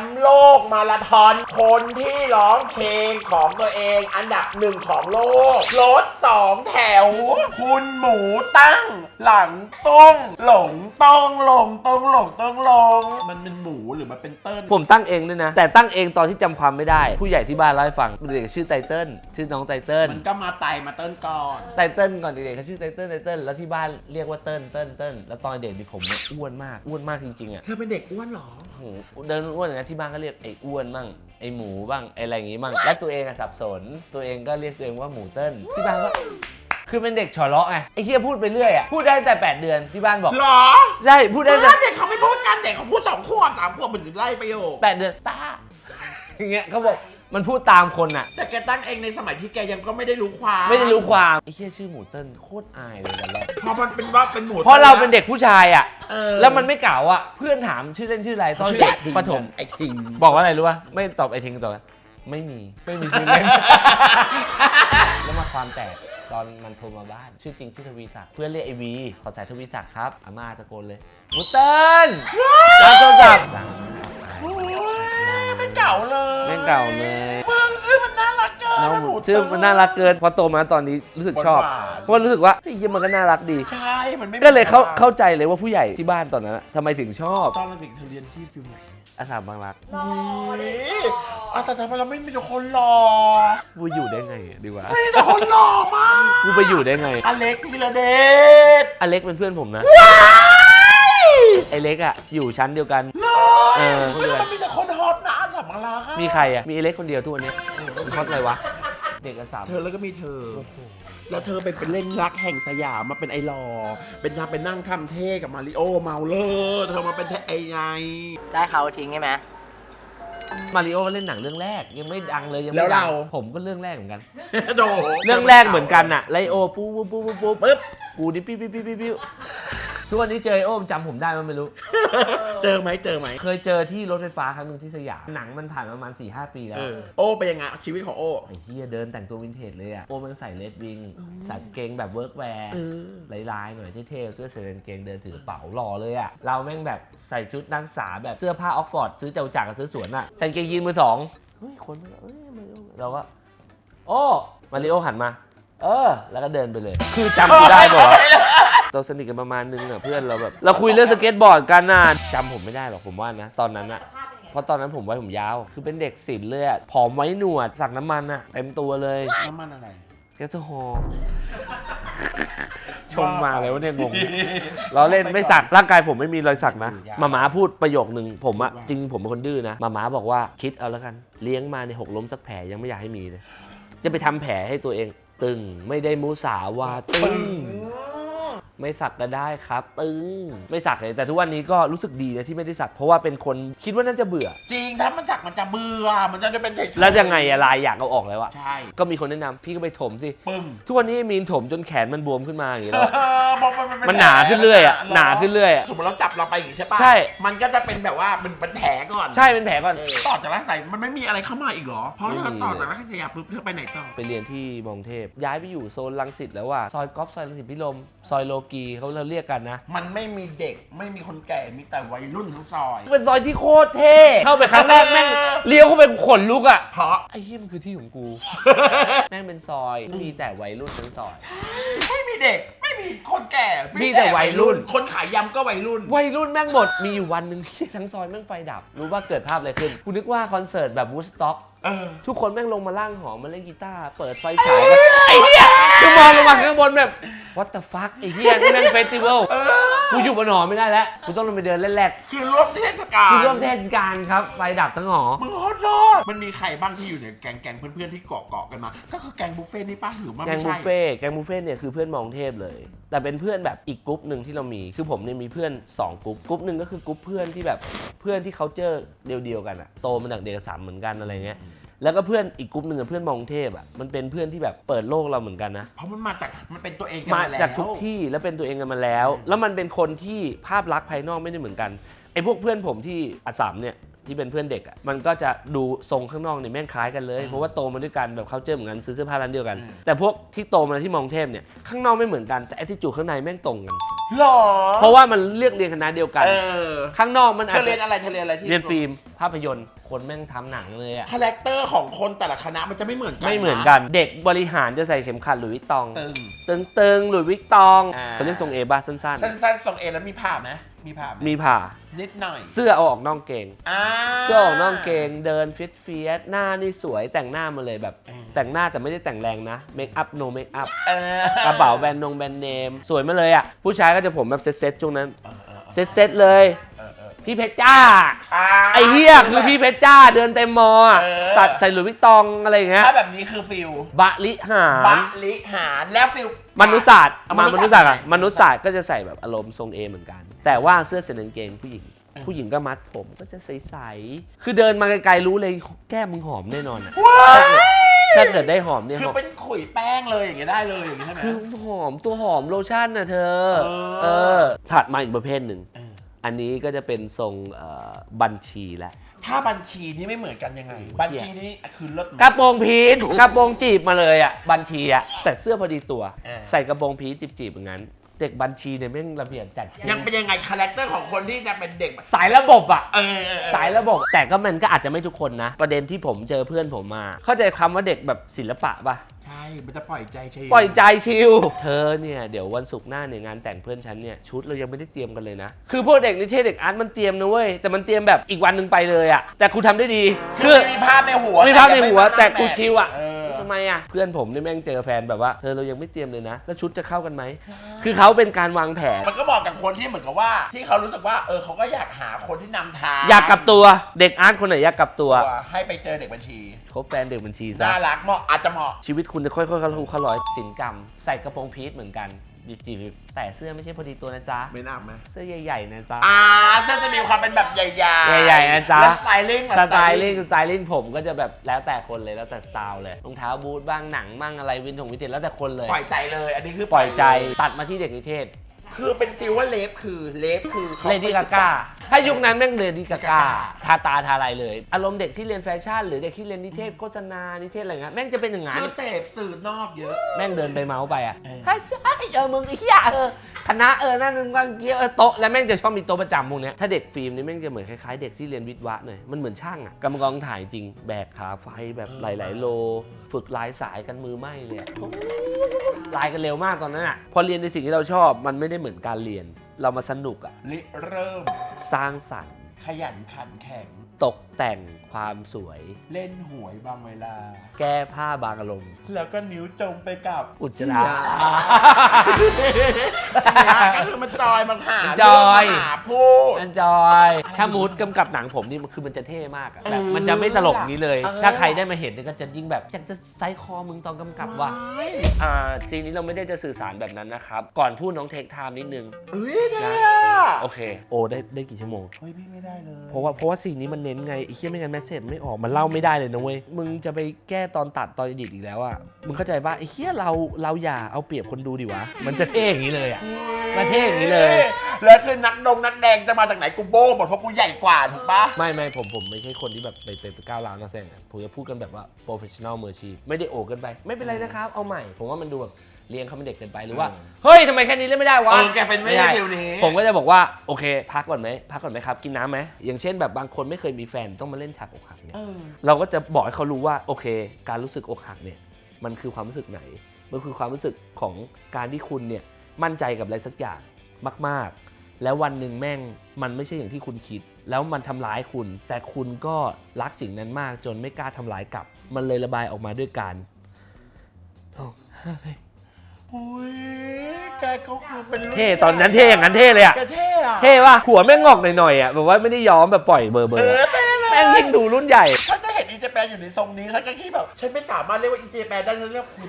มป์ โลกมาราธอน คนที่ร้องเพลงของตัวเองอันดับหนึ่งของโลก รถสองแถว คุณหมูตั้ง หลังตุ้ง หลงต้องลงต้องหลงต้องลง มันเป็นหมูหรือมันเป็นเติ้ล ผมตั้งเองด้วยนะ แต่ตั้งเองตอนที่จำความไม่ได้ ผู้ใหญ่ที่บ้านเล่าให้ฟังเด็กชื่อไตเติ้ลชื่อน้องไตเติ้ลมันก็มาไต่มาเติ้ลก่อน ไตเติ้ลก่อนเด็กๆเขาชื่อไตเติ้ลไตเติ้ลแล้วที่บ้านเรียกว่าเติ้ลเติ้ลเติ้ลแล้วตอนเด็กนี่ผมเนี่ยอ้วนมากอ้วนมากจริงๆอะเธอเป็นเด็กอ้วนเหรอ โอ้โหเดินอ้วนอย่างนั้นที่บ้านก็เรียกไอ้อ้วนมั่งไอ้หมูบ้างไอ้อะไรอย่างงี้มั่งและตัวเองอะสับสน ตัวเองก็เรียกตัวเองว่าหมูเติ้ลที่บ้านก็คือเป็นเด็กฉอเลาะไงไอ้เฮียพูดไปเรื่อยอะพูดได้ตั้งแต่แปดเดือนที่บ้านบอกหรอใช่พูดได้ตั้งแต่บ้านเด็กเขาไม่พูดกันเด็กเขาพูดสองขวบสามขวบเหมือนไล่ประโยค แปดเดือนตา อย่างเงี้ยเขาบอกมันพูดตามคนอะ แต่แกตั้งเองในสมัยที่แกยังก็ไม่ได้รู้ความไม่ได้รู้ความไอ้เฮียชื่อหมูเติ้ลโคตรอายเลยตอนแรก พอมันเป็นว่าเป็นหมูเพราะเราเป็นเด็กผู้ชายอะ เออ แล้วมันไม่เก่าอะ เพื่อนถามชื่อเล่นชื่ออะไรตอนชื่เด็กไอ้ทิงประถม ไอ้ทิงบอกว่าอะไรรู้ป่ะ ไม่ตอบไอทิงตอบว่าไม่มี ไม่มีชื่อเล่น แล้วมาความแตกตอนมันโทรมาบ้าน ชื่อจริงชื่อทวีศักดิ์เพื่อนเรียกไอวี ขอสายทวีศักดิ์ครับ อาม่าตะโกนเลยหมูเติ้ลรับโทรศัพท์โอ้ยไม่เก่าเลย ไม่เก่าเลย มึง ชื่อมันน่ารักเกินน้องนะหหมูมูชื่อมันน่ารักเกินพอโตมาตอนนี้รู้สึกชอบหวานๆเพราะรู้สึกว่าเฮ้ยเหี้ยมันก็น่ารักดี ใช่ มันไม่ก็เลยเข้าเข้าใจเลยว่าผู้ใหญ่ที่บ้านตอนนั้นอะทำไมถึงชอบ ตอนเราเด็กเธอเรียนที่ฟิลไหนอาสามบางรักเฮ้ยอาสาสมัครเราไม่มีแต่คนหล่อกูอยู่ได้ไงดีวะไม่มีแต่คนหล่อมากกูไปอยู่ได้ไง อเล็กธีรเดชอเล็กเป็นเพื่อนผมนะไอเล็กอะอยู่ชั้นเดียวกันเลเอยอไม่มันมีแต่คนฮ อตนะอาสามังลาค่ะมีใครอะมีไอเล็กคนเดียวทุกวันนี้มันฮอตอะไรวะ เด็กอาสาม เธอแล้วก็มีเธอ แล้วเธอไปเป็นเล่นรักแห่งสยามมาเป็นไอรอว์เป็นทำเป็นนั่งทำเท่กับมาริโอเมาเลอร์เธอมาเป็นไอไง ได้เขาทิ้งใช่ไหมมาริโอเล่นหนังเรื่องแรก ยังไม่ดังเลยยังแล้ไม่วดัเรา ผมก็เรื่องแรกเหมือนกัน โด เรื่องแรกเหมือนกันอะไลโอปุ๊บปุ๊บปุ๊บปุ๊บปุ๊บปึ๊บ กูนี่ปิ๊บปิ๊บปิ๊บปิ๊บปิ๊บ ทุกวันนี้เจอไอโอมจำผมได้มั้ยไม่รู้ เจอไหมเจอไหมเคยเจอที่รถไฟฟ้าครั้งหนึ่งที่สยามหนังมันผ่านมาประมาณ4ีหปีแล้ว เออโอ้เป็นยังไงชีวิตของโอ้ไอ้เฮียเดินแต่งตัววินเทจเลยอะโอมันใส่เลดวิงใส่กางเกงแบบเวิร์กแวร์เออลายๆหน่อยเท่ๆเสื้อเสื้อกางเกงเดินถือกระเป๋าหล่อเลยอะเราแม่งแบบใส่ชุดนักศึกษาแบบเสื้อผ้าออกฟอร์ดซื้อเจ้าจากกับซื้อสวนอะใส่กางเกงยีนมือสองเฮ้ยคนมันเอ้ยมาริโอเราก็โอ้มาริโอหันมา เออ แล้วก็เดินไปเลย คือจำกูได้บอก เราสนิทกันประมาณนึงอะเพื่อนเราแบบ เราคุยเรื่องสเก็ตบอร์ดกันน่ะจำผมไม่ได้หรอกผมว่านะ ตอนนั้นอะเพราะตอนนั้นผมไว้ผมยาว คือเป็นเด็กศิลป์เลยอะผอมไว้หนวดสักน้ำมันอะเต็มตัวเลยน้ำมันอะไรแก๊สโซฮอล์ชมมาเลยวะเนี่ยงงเราเล่นไม่สักร่างกายผมไม่มีรอยสักนะมาม้าพูดประโยคนึงผมอะจริงๆผมเป็นคนดื้อนะมาม้าบอกว่าคิดเอาแล้วกัน เลี้ยงมาในหกล้มสักแผลยังไม่อยากให้มีเลย จะไปทำแผลให้ตัวเองตึงไม่ได้มุสาวาตึง ไม่สักก็ได้ครับ ตึงไม่สักเลยแต่ทุกวันนี้ก็รู้สึกดีนะที่ไม่ได้สัก เพราะว่าเป็นคนคิดว่าน่าจะเบื่อ จริงถ้ามันจักมันจะเบื่อมันจะได้เป็นเฉยๆแล้วยังไงอะลายอยากเอาออกแล้วอะใช่ก็มีคนแนะนำพี่ก็ไปถมสิ ปึ้งทุกวันนี้มีนถมจนแขนมันบวมขึ้นมาอย่างนี้แล้วอะ เออบอกมัมันหนาขึ้นเรื่อยอะหนาขึ้นเรื่อยอะสมมติเราจับเราไปอย่างนี้ใช่ปะใช่ มันก็จะเป็นแบบว่ามันเป็นแผลก่อนใช่เป็นแผลก่อน เออต่อจากรักใสมันไม่มีอะไรเข้ามาอีกเหรอ เพราะไม่เธอมีต่อจากรักใสยามปุ๊บเธอไปไหนต่อ ไปเรียนที่มองเทพ ย้ายไปอยู่โซนลังสิตแล้วว่ะซอยก๊อฟซอยลังสิตพิรมซอยโลกีเขาเราเรียกกันนะ มันไม่มีเด็กไม่มีคนแก่มีแต่วัยรุ่นทั้งซอย เป็นซอยที่โคตรเท่เข้าไปครั้งแรกแม่งเลี้ยวเข้าไปขนลุกอะเพราะไอ้เหี้ยมันคือที่ของกู แม่งเป็นซอยมีแต่วัยรุ่นทั้งซอย ไม่มีเด็กไม่มีคนแก่มีแต่วัยรุ่น คนขายยำก็วัยรุ่น วัยรุ่นแม่งหมดมีอยู่วันหนึ่งที่ทั้งซอยแม่งไฟดับ รู้ว่าเกิดภาพอะไรขึ้นกูนึกว่าคอนเสิร์ตแบบวูดสต็อกเออทุกคนแม่งลงมาล่างหอมาเล่นกีตาร์เปิดไฟฉายกันไอ้เหี้ย คือมองลงมาข้างบนแบบ what the fuck ไอ้เหี้ยนี่แม่งเฟสติวัลเออกูอยู่บนหอไม่ได้แล้ว กูต้องลงไปเดินเล่นแรกคือร่วมเทศกาลกูร่วมเทศกาลครับ ไฟดับทั้งหอ มึงโคตรรอดมันมีใครบ้างที่อยู่ในแก๊งแก๊งเพื่อนๆที่เกาะเกาะๆกันมา ก็คือแก๊งบุฟเฟ่ต์นี่ป้าหรือว่าแกงไม่บุใช่ ฟเฟ่ต์แกงบุฟเฟ่ต์เนี่ยคือเพื่อนมองเทพเลย แต่เป็นเพื่อนแบบอีกกรุ๊ปหนึ่งที่เรามี คือผมเนี่ยมีเพื่อน2กรุ๊ปกรุ๊ปหนึ่งก็คือกรุ๊ปเพื่อนที่แบบเพื่อนที่เขาเจอเดียวๆกันอะโตมาจากเด็กสามเหมือนกันอะไรเงี้ย แล้วก็เพื่อนอีกกรุ๊ปหนึ่งอะเพื่อนมองเทพอะมันเป็นเพื่อนที่แบบเปิดโลกเราเหมือนกันนะ เพราะมันมาจากมันเป็นตัวเองกันมามาแล้วจากทุกที่แล้วเป็นตัวเองกันมาแล้ว แล้วมันเป็นคนที่ภาพลักษณ์ภายนอกไม่ได้เหมือนกันไอ้พวกเพื่อนผมที่อัสามเนี่ยที่เป็นเพื่อนเด็กอะมันก็จะดูทรงข้างนอกเนี่ยแม่งคล้ายกันเลยเพราะว่าโตมาด้วยกันแบบเขาเจอเหมือนกันซื้อเสื้อผ้าร้านเดียวกัน แต่พวกที่โตมาที่มองเทพเนี่ยข้างนอกไม่เหมือนกันแต่แอ t i จูดข้างในแม่งตรงกัน หรอเพราะว่ามันเลือกเรียนคณะเดียวกัน เออข้างนอกมันเธอาจอเรียนจะอะไรเธอเรียนอะไรที่เรียนฟิล์มภาพยนตร์ คนแม่งทำหนังเลยอะคาแรคเตอร์ของคนแต่ละคณะมันจะไม่เหมือนกันะไม่เหมือนกัน เด็กบริหารจะใส่เข็มขัดหลุยส์วิตตอง ตึง ตึงตึงๆหลุยส์วิตตองอ่า เขาเรียกทรงเอบ้าสั้นสั้นๆทรงเอแล้วมีผ้าไหมมีผ้าไหมๆ มีผ่า นิดหน่อยเสื้อเอาออกน่องเกง อ่า เสื้อออกน่องเกงเดินฟิตเฟียสหน้านี่สวยแต่งหน้ามาเลยแบบเออแต่งหน้าแต่ไม่ได้แต่งแรงนะเมคอัพโนเมคอัพเออกระเป๋าแบรนด์นงแบรนด์เนม สวยมาเลยอะ ผู้ชายก็จะผมแบบเซ็ตๆช่วงนั้น เออเออเซ็ตเซ็ตๆเลยเออเออ พี่เพชรจ้าา ไอ้เฮียคือพี่เพชรจ้าเดินเต็มมออะเออ สัตว์ใส่หลุยส์วิตตองอะไรอย่างเงี้ยถ้าแบบนี้คือฟิลบะลิหาบะรลิหารแล้วฟิล มนุษยศาสตร์อะมามนุนุษษยยศาศาสสตตร์ร์อะมนุษยศาสตร์ก็จะใส่แบบอารมณ์ทรงเอเหมือนกัน แต่ว่าเสื้อเสื้อกางเกงผู้หญิง ผู้หญิงก็มัดผมก็จะใสๆคือเดินมาไกลๆรู้เลยแก้มมึงหอมแน่นอนอะว้าถ้าเกิดถ้าเกิดได้หอมเนี่ยคือหอม เป็นขุยแป้งเลยอย่างเงี้ยได้เลยอย่างเงี้ยใช่ไหม คือหอมตัวหอมโลชั่นนะเธอ เออ เออ ถัดมาอีกประเภทหนึ่ง เอ ออันนี้ก็จะเป็นทรงเอ่อบัญชีแหละถ้าบัญชีนี่ไม่เหมือนกันยังไง บัญชีนี่คือเลิศกระโปรงพีทกระโปรงจีบมาเลยอะบัญชีอะแต่เสื้อพอดีตัว เออ ใส่กระโปรงพีทจีบๆอย่างนั้น เด็กบัญชีเนี่ยแม่งระเบียบจัดเจยังเป็นยังไงคาแรคเตอร์ของคนที่จะเป็นเด็กแบบสายระบบอะ เออเออเออสายระบบ แต่ก็มันก็อาจจะไม่ทุกคนนะ ประเด็นที่ผมเจอเพื่อนผมมา เข้าใจคำว่าเด็กแบบศิลปะปะ ใช่ มันจะปล่อยใจใช่ปล่อยใจชิล เธอเนี่ยเดี๋ยววันศุกร์หน้าเนี่ยงานแต่งเพื่อนฉันเนี่ยชุดเรายังไม่ได้เตรียมกันเลยนะ คือพวกเด็กนิเทศเด็กอาร์ตมันเตรียมนะเว้ย แต่มันเตรียมแบบอีกวันหนึ่งไปเลยอะแต่กูทำได้ดี คืคืออมีภาพในหัวมีภาพในหัวยังไม่แต่มากูชิลอะเออทำ ไมอะเพื่อนผมนี่แม่งเจอแฟนแบบว่าเธอเรายังไม่เตรียมเลยนะ แล้วชุดจะเข้ากันไหม คือเขาเป็นการวางแผน มันก็บอกกับคนที่เหมือนกับว่า ที่เขารู้สึกว่าเออเขาก็อยากหาคนที่นำทางอยากกลับตัวเด็กอาร์ตคนไหนอยากกลับตัวให้ไปเจอเด็กบัญชีคบแฟนเด็กบัญชีซะน่ารักเหมาะอาจจะเหมาะชีวิตคุณจะค่อยๆเข้ารูเข้าร้อยสินกรรม ใส่กระโปรงพีทเหมือนกัน บีบจีบๆแต่เสื้อไม่ใช่พอดีตัวนะจ๊ะ ไม่น่าไหมเสื้อใหญ่ๆนะจ๊ะ อ่าเส้นจะมีความเป็นแบบใหญ่ๆใหญ่ๆนะจ๊ะ และสไตลิ่งสไตลิ่งสไตลิ่งผมก็จะแบบแล้วแต่คนเลยแล้วแต่สไตล์เลยรองเท้าบูทบ้างหนังบ้างอะไรวินถงวินเทจแล้วแต่คนเลย ปล่อยใจเลย อันนี้คือปล่อยใจตัดมาที่เด็กนิเทศ คือเป็นฟิลว่าเลฟคือเลฟคือขาเลดี้กาก้าถ้ายุคนั้นแม่งเลดี้กาก้า Gaga ทาตาทาอะไรเลย อารมณ์เด็กที่เรียนแฟชั่น หรือเด็กที่เรียนนิเทศโฆษณา นิเทศอะไรเงี้ยแม่งจะเป็นอย่างนั้นคือเสพสื่อนอกเยอะ แม่งเดินไปเมาส์ไปอะเออใช่ใช่เออมึงไอ้เหี้ยเออคณะเออนั่นนึงบางเกี้ยเออโต๊ะแล้วแม่งจะชอบมีโต๊ะประจำพวกเนี้ยถ้าเด็กฟิล์มนี่แม่งจะเหมือนคล้ายๆเด็กที่เรียนวิทย์วะหน่อยมันเหมือนช่างอะกำลังถ่ายจริงแบกขาไฟแบบหลายๆโล ฝึกลายสายกันมือไหม้เลยอะลายกันเร็วมากตอนนั้นอะพอเรียนในสิ่งที่เราชอบมันไม่ได้เหมือนการเรียน เรามาสนุกอะริเริ่ม สร้างสรรค์ ขยันขันแข็ง ตกแต่งความสวย เล่นหวยบางเวลา แก้ผ้าบางอารมณ์ แล้วก็นิ้วจมไปกับอุจจาระ เนี่ยก็คือมันจอยมันหามันจอย เรื่องมาหาพูดอันจอย ถ้ามูดกำกับหนังผมนี่มันคือมันจะเท่มากอะแบบเออมันจะไม่ตลกนี้เลย เออ ถ้าใครได้มาเห็นเนี่ยก็จะยิ่งแบบอยากจะไซคอมึงตอนกำกับว่ะอ่าซีนนี้เราไม่ได้จะสื่อสารแบบนั้นนะครับ ก่อนพูดน้องเทคไทม์นิดนึง เอ้ยได้อะโอเค โอ้ได้ได้กี่ชั่วโมง เฮ้ยพี่ไม่ได้เลยเพราะว่าเพราะว่าซีนนี้มันเน้นไงไอ้เหี้ยไม่งั้นแมสเซจไม่ออกมันเล่าไม่ได้เลยนะเว้ยมึงจะไปแก้ตอนตัดตอนดิดอีกแล้วอะมึงเข้าใจป่ะไอ้เหี้ยเราเราอย่าเอาเปรียบคนดูดิวะมันจะเท่อย่างนี้เลยอะประเทศอย่างนี้เลย แล้วคือนักดงนักแดงจะมาจากไหนกูโบ้หมดเพราะกูใหญ่กว่าถูกปะไม่ไม่ผมผมไม่ใช่คนที่แบบไปไปไปก้าวร้าวนักแสดงอะผมจะพูดกันแบบว่า professional มืออาชีพไม่ได้โอบเกันไป ไม่เป็นไรนะครับเอาใหม่ ผมว่ามันดูแบบ เลี้ยงเขาเป็นเด็กเกินไปหรือว่า เฮ้ยทำไมแค่นี้เล่นไม่ได้วะเออแกเป็นไม่ได้ฟิลนี้ ผมก็จะบอกว่าโอเค พักก่อนไหมพักก่อนไหมครับกินน้ำไหมอย่างเช่นแบบบางคนไม่เคยมีแฟนต้องมาเล่นฉากอกหักเนี่ยเออเราก็จะบอกให้เขารู้ว่าโอเค การรู้สึกอกหักเนี่ยมันคือความรู้สึกไหน มันคือความรู้สึกของการที่คุณเนี่ยมั่นใจกับอะไรสักอย่างมาก ๆ แล้ววันหนึ่งแม่งมันไม่ใช่อย่างที่คุณคิด แล้วมันทำร้ายคุณ แต่คุณก็รักสิ่งนั้นมากจนไม่กล้าทำร้ายกลับ มันเลยระบายออกมาด้วยการร้องไห้ อุ้ยแกก็คือเป็นรุ่เท่ตอนนั้นเท่อย่างนั้นเท่เลยอะแกเท่อะเท่ว่ะหัวแม่งงอกหน่อยๆอะแบบว่าไม่ได้ย้อมแบบปล่อยเบอร์เบอเอร์อเท่เลยแม่งยิ่งดูรุ่นใหญ่ฉันก็เห็น อีเจแปนอยู่ในทรงนี้ฉันก็คิดแบบฉันไม่สามารถเรียกว่าอีเจแปนได้ฉันเรียกคุณ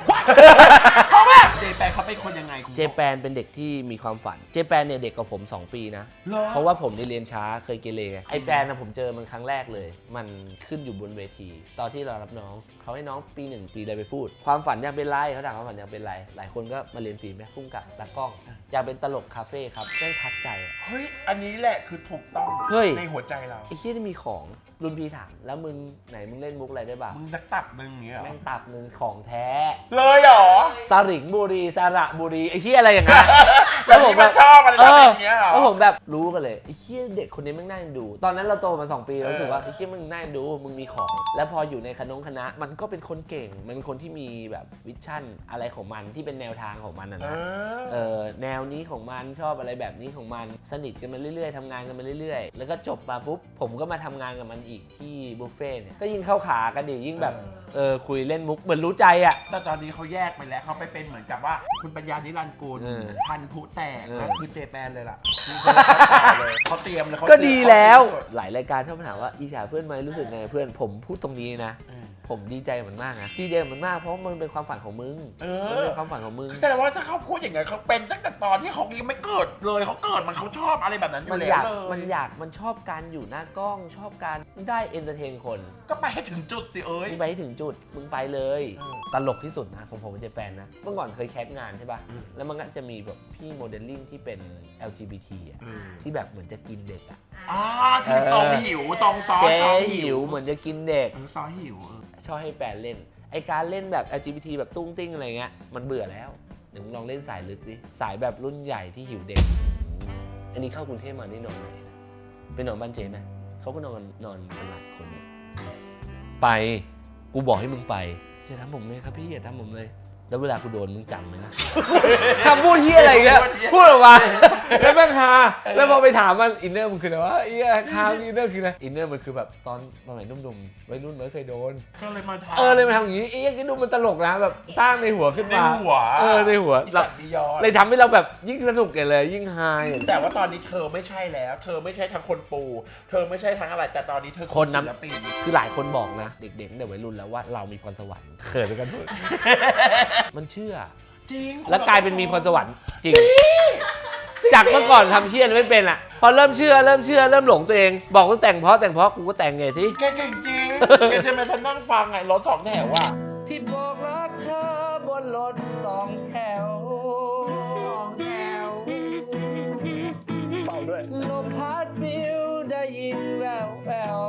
เพราะว่าเจแปนเขาเป็นคนยังไงคุณ เจแปนเป็นเด็กที่มีความฝัน เจแปนเนี่ยเด็กกว่าผม 2 ปีนะหรอ เพราะว่าผมได้เรียนช้าเคยเกเรไงไอแปนนะผมเจอมันครั้งแรกเลย มันขึ้นอยู่บนเวที ตอนที่เรารับน้องเขาให้น้องปีหนึ่งปีเลยไปพูด ความฝันอยากเป็นไรเขาถามความฝันอยากเป็นไร หลายคนก็มาเรียนฟิล์มแม่พุ่งกับตากล้อง อยากเป็นตลกคาเฟ่ครับได้ทักใจอะ เฮ้ย อันนี้แหละคือถูกต้องเฮ้ย ในหัวใจเรา ไอ้เฮียนี่มีของ รุ่นพี่ถามแล้วมึงไหนมึงเล่นมุกอะไรได้บ้างมึงนักตับมึงอย่างเงี้ยเหรอแม่งตับหนึ่งของแท้เลยเหรอสริงบุรีสระบุรีไอ้เหี้ยอะไรอย่างเงี้ย แล้วผมที่แบมันบชอบอะไรเอแบบออย่างเงี้ยเหรอ แล้วผมแบบรู้กันเลยไอ้เหี้ยเด็กคนนี้แม่งน่าเอ็นดู ตอนนั้นเราโตมาสองปีเรารู้สึกว่าไอ้เหี้ยมึงน่าเอ็นดูมึงมีของ แล้วพออยู่ในคณะคณะ มันก็เป็นคนเก่ง มันเป็นคนที่มีแบบวิชั่นอะไรของมันที่เป็นแนวทางของมันนะเอนะ อ เออแนวนี้ของมันชอบอะไรแบบนี้ของมันสนิทกันมาเรื่อยๆทำงานกันมาเรื่อยๆ แล้วก็จบมาปุ๊บผมก็มาทำงานกับมันอีกที่บุฟเฟ่ต์เนี่ยก็ยิ่งเข้าขากันดิยิ่งแบบเออคุยเล่นมุกเหมือนรู้ใจอะ แต่ตอนนี้เขาแยกไปแล้วเขาไปเป็นเหมือนกับว่า คุณปัญญานิรันดร์กุลเออพันธุ์ผู้แตกเออนั่นคือเจแปนเลยล่ะนี่คือเขาเลยเขาเตรียมเลยเขาก็ดีแล้ว เขาซื้อสดหลายรายการชอบมาถามว่าอีฉาเพื่อนไหมรู้สึกไงเพื่อนผมพูดตรงนี้นะ เออ ผมดีใจกับมันมากนะดีใจกับมันมากเพราะมันเป็นความฝันของมึงเอมันอเป็นความฝันของมึง แสดงว่าถ้าเขาพูดอย่างไงเขาเป็นตั้งแต่ตอนที่เขายังไม่เกิดเลยเขาเกิดมันเขาชอบอะไรแบบนั้นอมันยู่อแล้ยาวก เลยมันอยาก มันชอบการอยู่หน้ากล้อง ชอบการได้เอนเตอร์เทนคน ก็ไปให้ถึงจุดสิเอ้ย มึงไปให้ถึงจุด มึงไปเลยเออตลกที่สุดนะของผมเป็นเจแปนนะ เมื่อก่อนเคยแคสงานใช่ป่ะอืม แล้วมันก็จะมีแบบพี่โมเดลลิ่งที่เป็น LGBT อะเออที่แบบเหมือนจะกินเด็กอะ อ่าคือทรงหิวทรงซอสเจ๊ซอสหิวเหมือนจะกินเด็ก เออซอสหิวเออชอบให้แฟนเล่น ไอการเล่นแบบ LGBT แบบตุ้งติ้งอะไรเงี้ยมันเบื่อแล้วเดี๋ยวมึงลองเล่นสายลึกดิสายแบบรุ่นใหญ่ที่หิวเด็ก อันนี้เข้ากรุงเทพมานี่นอนไหนนะไปนอนบ้านเจ๊ไหมเขาก็นอนนอนเป็นหลายคนเนี่ยไปกูบอกให้มึงไปอย่าทำผมเลยครับพี่อย่าทำผมเลย แล้วเวลากูโดนมึงจำไหมนะ คำพูดเฮียอะไรเงี้ยพูดออกมาแล้วแม่งฮาแล้วพอไปถามมันอินเนอร์มันคืออะไรวะไอ้เหี้ยคามอินเนอร์คืออะไรอินเนอร์มันคือแบบตอนตอนไหนนุ่มๆวัยรุ่นไม่เคยโดน ก็เลยมาทำเออเลยมาทำอย่างนี้ไอ้ยังดูมันตลกนะแบบสร้างในหัวขึ้นในมาหัวเออในหัวอีเราสัตว์นิยอนเลยทำให้เราแบบยิ่งสนุกกันเลย ยิ่งฮาอย่างแต่ว่าตอนนี้เธอไม่ใช่แล้ว เธอไม่ใช่ทั้งคนปู เธอไม่ใช่ทั้งอะไร แต่ตอนนี้เธอคนนำศิลปิน คือหลายคนบอกนะ เด็กๆตั้งแต่วัยรุ่นแล้วว่าเรามีพรสวรรค์เขินกันพูดมันเชื่อ จริงแล้วกลายเป็นมีพรสวรรค์จริง จากเมื่อก่อนทำเชี่ยไม่เป็นอะ พอเริ่มเชื่อเริ่มเชื่อเริ่มหลงตัวเอง บอกว่าแต่งเพราะแต่งเพราะกูก็แต่งไงที่แกเก่งจริงแกใช่ไหมฉันนั่งฟังไงรถสองแถวอะที่บอกรักเธอบนรถสองแถวสองแถวเป่าด้วยลมพัดบิวได้ยินแววแวว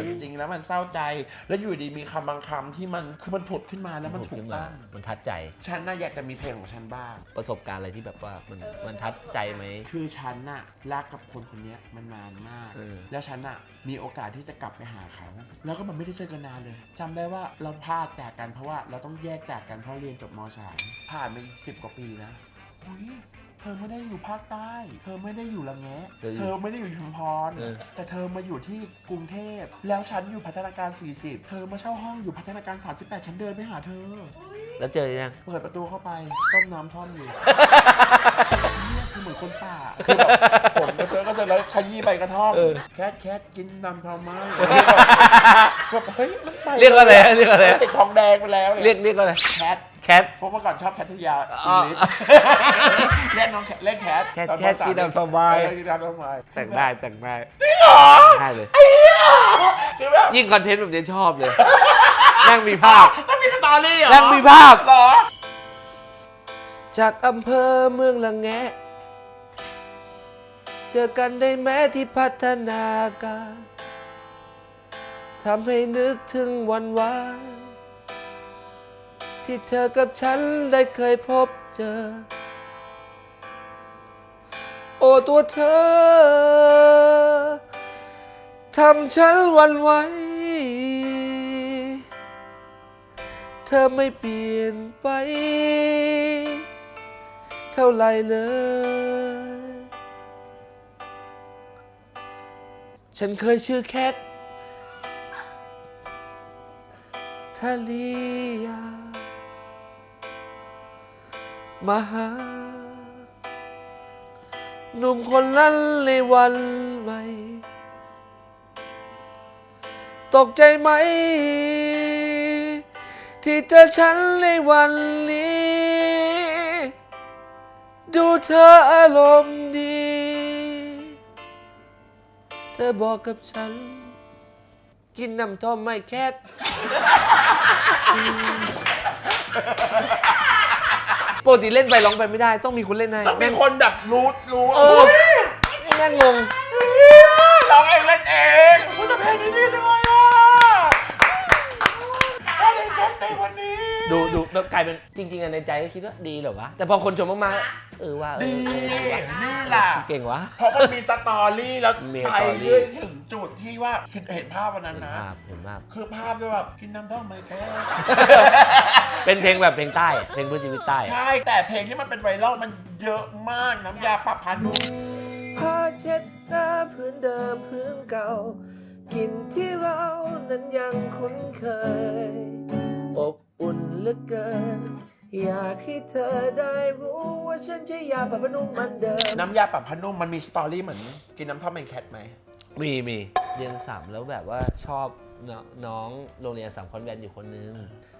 แววเรื่องเกิดจริงแล้วมันเศร้าใจ แล้วอยู่ดีมีคำบางคำที่มันคือมันผุดขึ้นมาแล้วมันถูกขึ้นต้มาองมันทัดใจฉันน่ะอยากจะมีเพลงของฉันบ้าง ประสบการณ์อะไรที่แบบว่ามันมันทัดใจไหม คือฉันน่ะรักกับคนคนเนี้ยมันนานมาก เออ แล้วฉันน่ะมีโอกาสที่จะกลับไปหาเขา แล้วก็มันไม่ได้เจอกันนานเลยจำได้ว่าเราพลาดจากกันเพราะว่าเราต้องแยกจากกันเพราะเรียนจบมสามผ่านไปอีกสิบกว่าปีนะอุ้ย เธอไม่ได้อยู่ภาคใต้ เธอไม่ได้อยู่ละแงะ เธออยู่เธอไม่ได้อยู่ชุมพร เออ แต่เธอมาอยู่ที่กรุงเทพ แล้วฉันอยู่พัฒนาการ 40 เธอมาเช่าห้องอยู่พัฒนาการ 38 ฉันเดินไปหาเธอ แล้วเจอยัง เปิดประตูเข้าไป ต้มน้ำท่อมอยู่ เนี่ยคือเหมือนคนป่า คือแบบผมกับเซิร์ฟก็จะแล้วขยี้ ใบกระท่อมเออแคทแคทกินน้ำท่อมไหมแบบเฮ้ยมันไปเรียกว่าอะไรเรียกว่าอะไรติดทองแดงไปแล้วเรียกเรียกว่าอะไรแคทแคท เพราะเมื่อก่อนชอบแคททุกยาอ๋อิองลิสเรียกน้องแคทเล่นแคทแคทตอนแคทมสกินน้ำท่อมไว้เออกินน้ำท่อมไว้แต่งได้แต่งได้จริงเหรอได้เลย คือแบบยิ่งคอนเทนต์แบบนี้ชอบเลยนั่งมีภาพต้องมีสตอรี่เหรอนั่งมีภาพ เหรอ จากอำเภอเมืองละแงะ เจอกันได้แม้ที่พัฒนาการทำให้นึกถึงวันวานที่เธอกับฉันได้เคยพบเจอ โอ้ตัวเธอทำฉันหวันไหว เธอไม่เปลี่ยนไป เท่าไรเลย ฉันเคยชื่อแคททาลียามาหาหนุ่มคนนั้นในวันใหม่ ตกใจไหม ที่เจอฉันในวันนี้ ดูเธออารมณ์ดี ธอบอกกับฉัน กินน้ำท่อมไม่แคทปกติเล่นไปร้องไปไม่ได้ ต้องมีคนเล่นให้ต้องมีแม่ง คนแบบรู้รู้เออเฮ้ยแม่งงงร้องเองเล่นเองกูจะเพลงนี้ดีจัง ดูดูแบบกลายเป็นจริงๆอะในใจก็คิดว่าดีเหรอวะ แต่พอคนชมมากๆ เออว่าเอดีอเออว่ะนี่แหละเก่งวะ เพราะมันมีสตอรี่แล้วมีไปสตอรี่ เรื่อยถึงจุดที่ว่าคือเห็นภาพวันนั้นเห็นนะ ภาพเห็นภาพ คือภาพด้วยแบบกินน้ำท่อมไหมแค่ เป็นเพลงแบบเพลงใต้อะเพลงเพื่อชีวิตใต้อะใช่แต่เพลงที่มันเป็นไวรัลมันเยอะมากน้ำยาปรับพันธุ์ผ้าเช็ดหน้าพื้นเดิมพื้นเก่า กินที่เรานั้นยังคุ้นเคย อบอุ่น เหลือเกิน อยากให้เธอได้รู้ว่าฉันใช่ยาปรับพนุ่มมันเดิม น้ำยาปรับผ้านุ่มมันมีสตอรี่เหมือนกินน้ำท่อมแมนแคทไหม มีมีเรียนสามแล้วแบบว่าชอบนน้องโรงเรียนสามคอนแวนต์อยู่คนนึง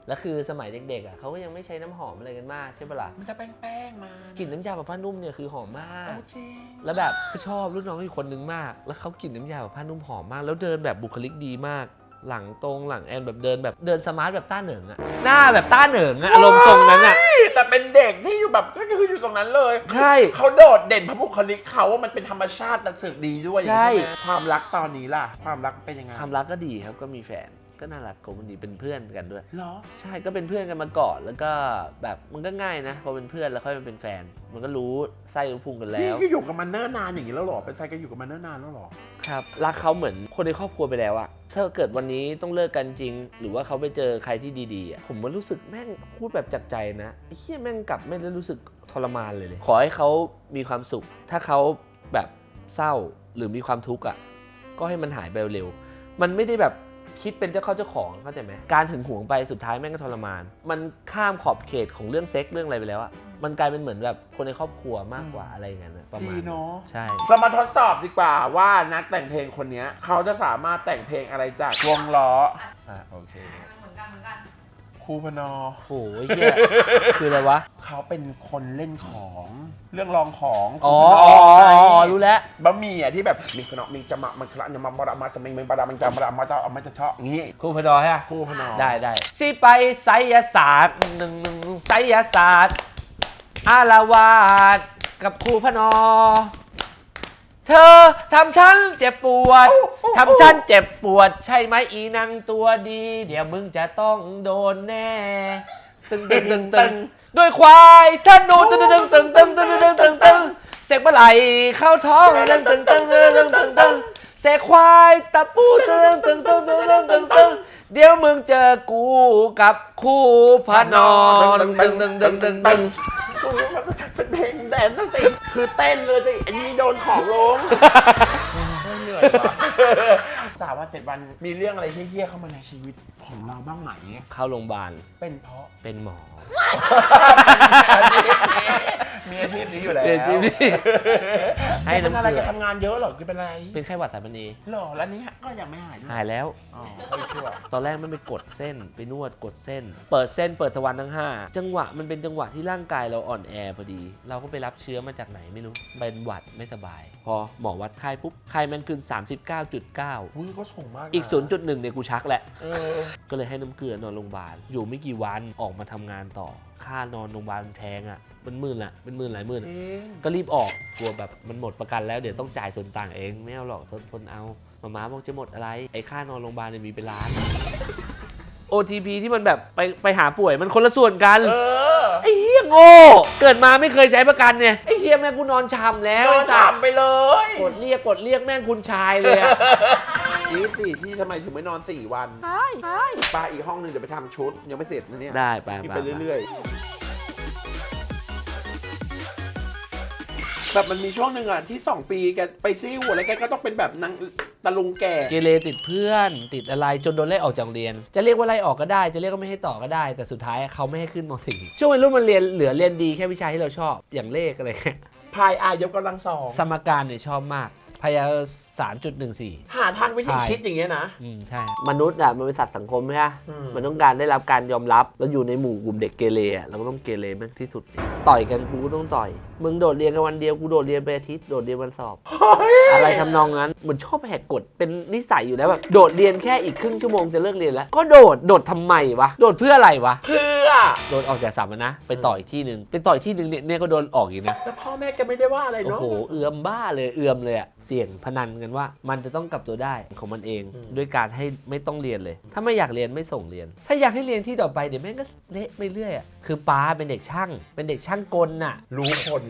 แล้วคือสมัยเด็กๆอะเขาก็ยังไม่ใช้น้ำหอมอะไรกันมากใช่ปะล่ะมันจะแป้งๆมากลิ่นน้ำยาปรับผ้านุ่มเนี่ยคือหอมมากเอาจริงแล้วแบบก็ชอบรุ่นน้องอีกคนนึงมาก แล้วเขากลิ่นน้ำยาแบบผ้านุ่มหอมมาก แล้วเดินแบบบุคลิกดีมาก หลังตรงหลังแอนแบบเดินแบบเดินสมาร์ทแบบต้าเหนิงอะหน้าแบบต้าเหนิงอะอารมณ์ทรงนั้นอะ แต่เป็นเด็กที่อยู่แบบก็คืออยู่ตรงนั้นเลยใช่เขาโดดเด่นเพราะบุคลิกเขาว่ามันเป็นธรรมชาติแต่สึกดีด้วยอย่างนี้ใช่ ใช่ไหมความรักตอนนี้ล่ะ ความรักเป็นยังไง ความรักก็ดีครับก็มีแฟน ก็น่ารักคบกันดีเป็นเพื่อนกันด้วย เหรอ ใช่ก็เป็นเพื่อนกันมาก่อนแล้วก็แบบมันก็ง่ายนะพอเป็นเพื่อนแล้วค่อยมาเป็นแฟน มันก็รู้ไส้รู้พุงกันแล้วพี่ก็อยู่กับมันเนิ่นนานอย่างนี้แล้วเหรอ เป็นไซก็อยู่กับมันเนิ่นนานแล้วเหรอ ครับรักเขาเหมือนคนในครอบครัวไปแล้วอะถ้าเกิดวันนี้ต้องเลิกกันจริง หรือว่าเขาไปเจอใครที่ดีๆอะผมมันรู้สึกแม่งพูดแบบจากใจนะไอ้เฮียแม่งกลับไม่ได้รู้สึกทรมานเลยเลย ขอให้เขามีความสุข ถ้าเขาแบบเศร้าหรือมีความทุกข์อะก็ให้มันหายไปเร็ว มันไม่ได้แบบ คิดเป็นเจ้าเข้าเจ้าของเข้าใจไหมการถึงหวงไปสุดท้ายแม่งก็ทรมาน มันข้ามขอบเขตของเรื่องเซ็กเรื่องอะไรไปแล้วอะมันกลายเป็นเหมือนแบบคนในครอบครัวมากกว่าอะไรอย่างนั้นอะประมาณดีเนาะใช่ เรามาทดสอบดีกว่าว่านักแต่งเพลงคนเนี้ย เขาจะสามารถแต่งเพลงอะไรจากวงล้ออะโอเค เหมือนกันเหมือนกัน ครูพนอโอ้ยเฮียคืออะไรวะ เขาเป็นคนเล่นของเรื่องรองของคอ๋อรูพนอ๋ออ๋อไงอ๋อรู้แล้ว บะหมี่อะที่แบบมิงขนมมิงจะมามันคละเนี่ยมาบรามาสมิงมิงบรามันจะบรามาจะเอามาจะเชาะอย่างงี้ครูพดอใช่ไหมครูพนอได้ได้สิไปไสยศาสตร์หนึ่งหนึ่งไสยศาสตร์ อารวาสกับครูพนอ เธอทำฉันเจ็บปวดทำฉันเจ็บปวด ใช่ไหมอีนางตัวดี เดี๋ยวมึงจะต้องโดนแน่ ตึงตึงตึงตึงด้วยควายท่านดูตึงตึงตึงตึงตึงตึงตึงตึงเสกปลาไหลเข้าท้องตึงตึงตึงตึงตึงตึงตึงเสกควายตะปูตึงตึงตึงตึงตึงตึงตึงเดี๋ยวมึงเจอกูกับคู่พนอตึงตึงตึงตึงตึงตึง เป็นเพลงแดนซ์นั่นสิคือเต้นเลยสิอันนี้โดนของลงเหนื่อยว่ะ สามวันเจ็ดวันมีเรื่องอะไรที่เฮี้ยๆเข้ามาในชีวิตของเราบ้างไหมเข้าโรงพยาบาลเป็นเพราะเป็นหมอ มีอาชีพนี้อยู่แล้วเสียชีวิตให้เป็นน้ำอะไรเกลืกัอบทำงานเยอะเหรอคือเป็นอะไรเป็นไข้หวัดสายพันธุ์เอเหรอแล้วนี้ก็ยังไม่หายด้วยหายแล้ว อ๋อไม่ชั่วตอนแรกมันไปกดเส้นไปนวดกดเส้น เปิดเส้นเปิดทวารทั้ง 5 จังหวะมันเป็นจังหวะที่ร่างกายเราอ่อนแอพอดี เราก็ไปรับเชื้อมาจากไหนไม่รู้เป็นหวัดไม่สบาย พอหมอวัดไข้ปุ๊บไข้มันขึ้น 39.9อุ้ยก็สูงมากะอีก 0.1เนี่ยกูชักแหละ เออก็เลยให้น้ำเกลือนอนโรงพยาบาล อยู่ไม่กี่วันออกมาทำงานต่อ ค่านอนโรงพยาบาลแพงอะเป็นหมื่นละเป็นหมื่นหลายหมื่น จริงก็รีบออกกลัวแบบมันหมดประกันแล้วเดี๋ยวต้องจ่ายส่วนต่างเองไม่เอาหรอกทนทนเอามาม้าบอกจะหมดอะไร ไอ้ค่านอนโรงพยาบาลเนี่ยมีเป็นล้าน OTP ที่มันแบบไปไปหาป่วยมันคนละส่วนกัน เออไอ้เฮียโง่เกิดมาไม่เคยใช้ประกันเนี่ยไอ้เฮียแม่งกูนอนชำแล้วโดนไอ้สัตว์ทำไปเลย กดเรียกกดเรียกแม่งคุณชายเลยอะ นี่สิที่ทำไมถึงไม่นอนสี่วันปาอีกห้องหนึ่งเดี๋ยวไปทำชุด ยังไม่เสร็จนะเนี่ยได้ไปกินไปไปเรื่อยๆ แบบมันมีช่วงหนึ่งอะที่ 2 ปีแกไปซิ่วแล้วแกก็ต้องเป็นแบบนางตะลุงแก่ เกเรติดเพื่อนติดอะไรจนโดนไล่ออกจากโรงเรียน จะเรียกว่าไล่ออกก็ได้ จะเรียกว่าไม่ให้ต่อก็ได้ แต่สุดท้ายเขาไม่ให้ขึ้นม .4 ช่วงวัยรุ่นมันเรียนเหลือเรียนดีแค่วิชาที่เราชอบอย่างเลขอะไรเงี้ยพายอายกกำลังสองสมการเนี่ยชอบมาก พยาสามจุดหนึ่งสี่ หาทางวิธีใช่ คิดอย่างเงี้ยนะ อืมใช่ มนุษย์อะมันเป็นสัตว์สังคมใช่ไหมอืม มันต้องการได้รับการยอมรับ แล้วอยู่ในหมู่กลุ่มเด็กเกเรอะเราก็ต้องเกเรมากที่สุด ต่อยกันกูก็ต้องต่อย มึงโดดเรียนกันวันเดียวกูโดดเรียนไปอาทิตย์โดดเรียนวันสอบ อะไรทำนองนั้นเหมือนชอบแหกกฎเป็นนิสัยอยู่แล้วแบบโดดเรียนแค่อีกครึ่งชั่วโมงจะเลิกเรียนแล้ว ก็โดดโดดทำไมวะโดดเพื่ออะไรวะ เพื่อ โดนออกจากสามนะ ไปต่ออีกที่หนึ่งไปต่ออีกที่หนึ่งเนี่ยเนี่ยก็โดนออกอีกนะแต่พ่อแม่แกไม่ได้ว่าอะไรโอ้เนาะ โห เอือมบ้าเลย เอือมเลยอะเสี่ยงพนันกันว่า มันจะต้องกลับตัวได้ของมันเอง อืม ด้วยการให้ไม่ต้องเรียนเลย ถ้าไม่อยากเรียนไม่ส่งเรียน ถ้าอยากให้เรียนที่ต่อไปเดี๋ยวแม่งก็เละไปเรื่อยอะคือป้าเป็นเด็กช่าง เป็นเด็กช่างกลน่ะ รู้คน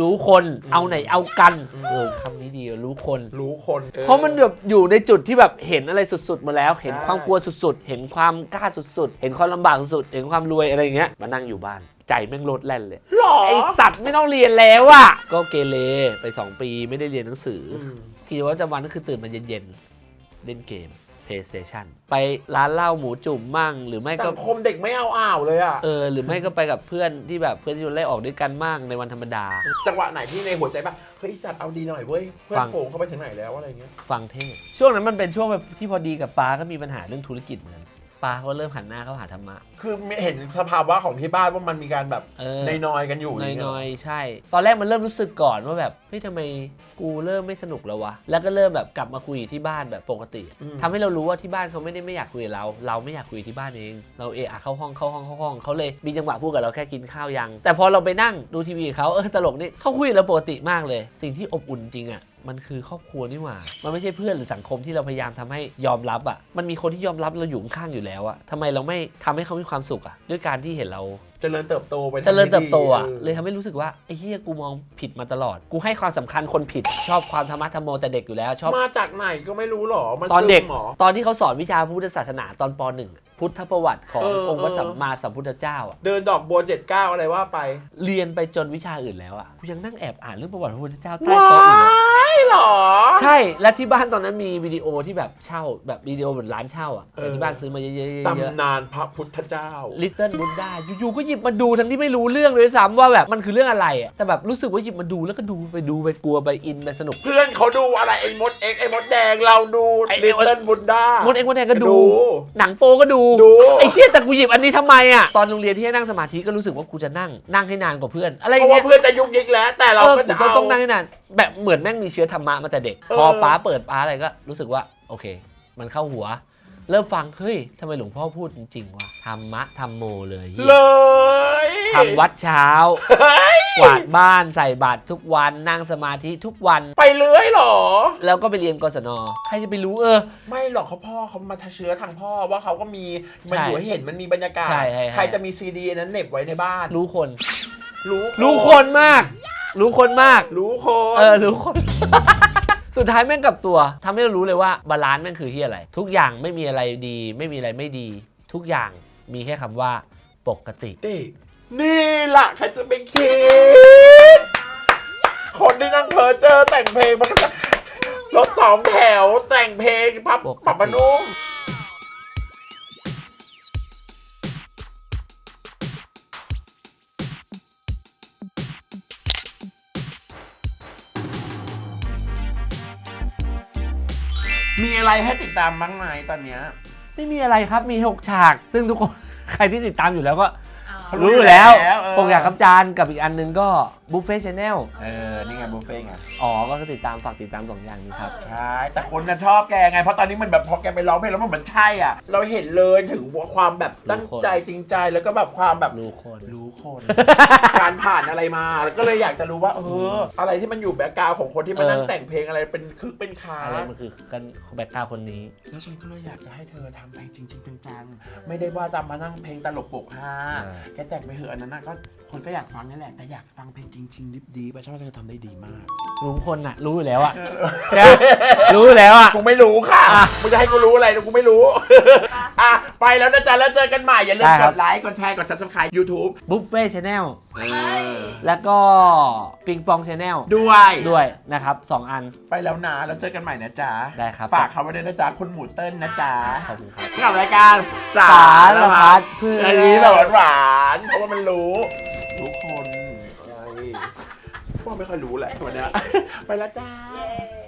รู้คนอืมเอาไหนเอากันอืมเออคำนี้ดีอะรู้คน รู้คนเพราะมันแบบอยู่ในจุดที่แบบเห็นอะไรสุดๆมาแล้ว เห็นใช่ความกลัวสุดๆ เห็นความกล้าสุดๆ เห็นความลำบากสุดๆ เห็นความรวยอะไรอย่างเงี้ยมานั่งอยู่บ้าน ใจแม่งโลดแล่นเลย หรอไอสัตว์ไม่ต้องเรียนแล้วอะก็เกเรไป 2 ปีไม่ได้เรียนหนังสือออืมกิจวัตรประจำวันก็คือตื่นมาเย็นๆ เล่นเกม PlayStation ไปร้านเหล้าหมูจุ่มมั่ง หรือไม่ก็สังคมเด็กไม่เอาอ่าวเลยอะ เออหรือไม่ก็ไปกับเพื่อนที่แบบเพื่อนที่เราไล่ออกด้วยกันมั่งในวันธรรมดา จังหวะไหนที่ในหัวใจบ้างเฮ้ยไอ้สัตว์เอาดีหน่อยเว้ย เพื่อฟันงโฟงเข้าไปถึงไหนแล้วอะไรเงี้ย ฟังเทศ ช่วงนั้นมันเป็นช่วงแบบที่พอดีกับปาก็มีปัญหาเรื่องธุรกิจเหมือนกัน ปาเขาเริ่มหันหน้าเข้าหาธรรมะ คือเห็นสภาวะของที่บ้านว่ามันมีการแบบเออ ในนอยๆกันอยู่นอย่างเงี้อยๆใช่ ตอนแรกมันเริ่มรู้สึกก่อนว่าแบบเฮ้ยทำไมกูเริ่มไม่สนุกแล้ววะแล้วก็เริ่มแบบกลับมาคุยที่บ้านแบบปกติอืมทำให้เรารู้ว่าที่บ้านเขาไม่ได้ไม่อยากคุยกับเรา เราไม่อยากคุยที่บ้านเอง เราเอะอะเข้าห้องเข้าห้องเข้าห้องเขาเลยมีจังหวะพูดกับเราแค่กินข้าวยัง แต่พอเราไปนั่งดูทีวีกับเขาเออตลกนี่เขาคุยกับเราปกติมากเลย สิ่งที่อบอุ่นจริงอะมันคือครอบครัวนี่หว่า มันไม่ใช่เพื่อนหรือสังคมที่เราพยายามทำให้ยอมรับอะ มันมีคนที่ยอมรับเราอยู่ข้างๆอยู่แล้วอะทำไมเราไม่ทำให้เขามีความสุขอะ ด้วยการที่เห็นเราเจริญเติบโตไปเจริญเติบโตอะทางที่ดีเลยทำให้รู้สึกว่าไอ้เฮียกูมองผิดมาตลอด กูให้ความสำคัญคนผิด ชอบความธรรมะธรรมโมแต่เด็กอยู่แล้ว ชอบมาจากไหนก็ไม่รู้หรอมันตอนเด็กซึมหรอตอนที่เขาสอนวิชาพุทธศาสนาตอนป .1 พุทธประวัติของเออองค์พระเออสัมมาสัมพุทธเจ้าอะเดินดอกบัวเจ็ดเก้าอะไรว่าไป เรียนไปจนวิชาอื่นแล้วอะกูยังนั่งแอบอ่านเรื่องประวัติพระพุทธเจ้าใต้ว้าโต๊ะอยู่เลยย หรอ ใช่และที่บ้านตอนนั้นมีวิดีโอที่แบบเช่าแบบวิดีโอเหมือนร้านเช่าอะเออ ที่บ้านซื้อมาเยอะๆเยอะตำนานพระพุทธเจ้า ลิตเติ้ลบุ d ดาอยู่ๆก็หยิบมาดูทั้งที่ไม่รู้เรื่องเลยซ้ำว่าแบบมันคือเรื่องอะไรอะแต่แบบรู้สึกว่าหยิบมาดูแล้วก็ดูไปดูไปกลัวไปอินไปสนุก เพื่อนเขาดูอะไรไอ้มดเอ็กไอ้มดแดงเราดูไอ้ลิตเติ้ลบุญดามดเอ็กมดแดงก็ดู ดูหนังโปก็ดู ดู ไอ้เชี่ยแต่กูหยิบอันนี้ทำไมอะ ตอนโรงเรียนที่ให้นั่งสมาธิก็รู้สึกว่ากูจะนั่งนั่งให้นานกว่าเพื่อน อะไรอเพย่างราะเงี้ว่ายเพื่อนจะยุกยิกแล้ว แต่เราเออก็กูจะก็เอา ต้องนั่งให้นาน แบบเหมือนแม่งมีเชื้อธรรมะมาแต่เด็ก เออ พอป้าเปิดป้าอะไรก็รู้สึกว่าโอเค มันเข้าหัว เริ่มฟังเฮ้ยทำไมหลวงพ่อพูดจริงๆวะธรรมะธรรมโมเลยเหี้ยเลยทำวัดเช้า เฮ้ยกวาดบ้านใส่บาตรทุกวันนั่งสมาธิทุกวัน ไปเลื้อยเหรอ แล้วก็ไปเรียนกศนใครจะไปรู้เออ ไม่หรอกเขาพ่อเขามาเชื้อทางพ่อว่าเขาก็มีมันใช่อยู่ให้เห็นมันมีบรรยากาศใช่ใช่ใช่ใครจะมีซีดีนั้นเหน็บไว้ในบ้าน รู้คน รู้รู้คนมาก รู้คนมาก รู้คน เออรู้คน สุดท้ายแม่งกลับตัวทำให้เรารู้เลยว่าบาลานซ์แม่งคือที่อะไร ทุกอย่างไม่มีอะไรดี ไม่มีอะไรไม่ดี ทุกอย่างมีแค่คำว่าปกติ นี่นี่ล่ะใครจะไปคิด คนที่นั่งเพอเจอแต่งเพลงมันก็จะรถสองแถวแต่งเพลงพับปกติ ปับปะนุ่ม อะไรให้ติดตามบ้างไหมตอนเนี้ย ไม่มีอะไรครับมีหกฉาก ซึ่งทุกคน ใครที่ติดตามอยู่แล้วก็เขารู้รู้ออยู่ยู่แล้วแล้วเออ ปกอยากกับจานกับอีกอันหนึงก็ บุฟเฟ่ชแนลเออ นี่ไงบุฟเฟ่ต์ไง อ๋อ ก็ติดตามฝากติดตามสองอย่างนี้ครับ ใช่ แต่คนน่ะชอบแกไง เพราะตอนนี้มันแบบพอแกไปร้องเพลงแล้วมันเหมือนใช่อะ เราเห็นเลยถึงความแบบตั้งใจจริงใจแล้วก็แบบความแบบรู้คน รู้คน การผ่านอะไรมาก็เลยอยากจะรู้ว่าเอออะไรที่มันอยู่แบ็กกราวของคนที่มานั่งเออ แต่งเพลงอะไรเป็นคือเป็นคาอะไรมันคือกันแบ็คกราวคนนี้ แล้วฉันก็เลยอยากจะให้เธอทำเพลงจริงๆจังๆไม่ได้ว่าจะมานั่งเพลงตลกปกฮาอ่า แกแต่งไปเหอะอันนั้นน่ะก็คนก็อยากฟังนั่นแหละแต่อยากฟังเพลงจริงๆดีๆไปฉันว่าเธอทำได้ดีมากรู้คนน่ะ รู้อยู่แล้วอะใช่ปะรู้อยู่แล้วอะกูไม่รู้ค่ะอะมึงจะให้กูรู้อะไรกูไม่รู้ อะ ไปแล้วนะจ๊ะ แล้วเจอกันใหม่ อย่าลืมได้กครับ ดไลค์ กดแชร์ กด subscribe YouTube บุฟเฟ่ชแนลแล้วก็ปิงปองชแนลด้วย ด้วยนะครับสองอัน ไปแล้วนะ แล้วเจอกันใหม่นะจ๊ะ ได้ครับ ฝากเขาไว้ด้วยนะจ๊ะ คุณหมูเติ้ลนะจ๊ะขอบคุณครับ กับรายการสาสารพัดเพื่อน อันนี้แบบหวานๆเพราะว่ามันรู้รู้คนไง พ่อไม่ค่อยรู้แหละวันเนี้ยไปแล้วจ้า เย้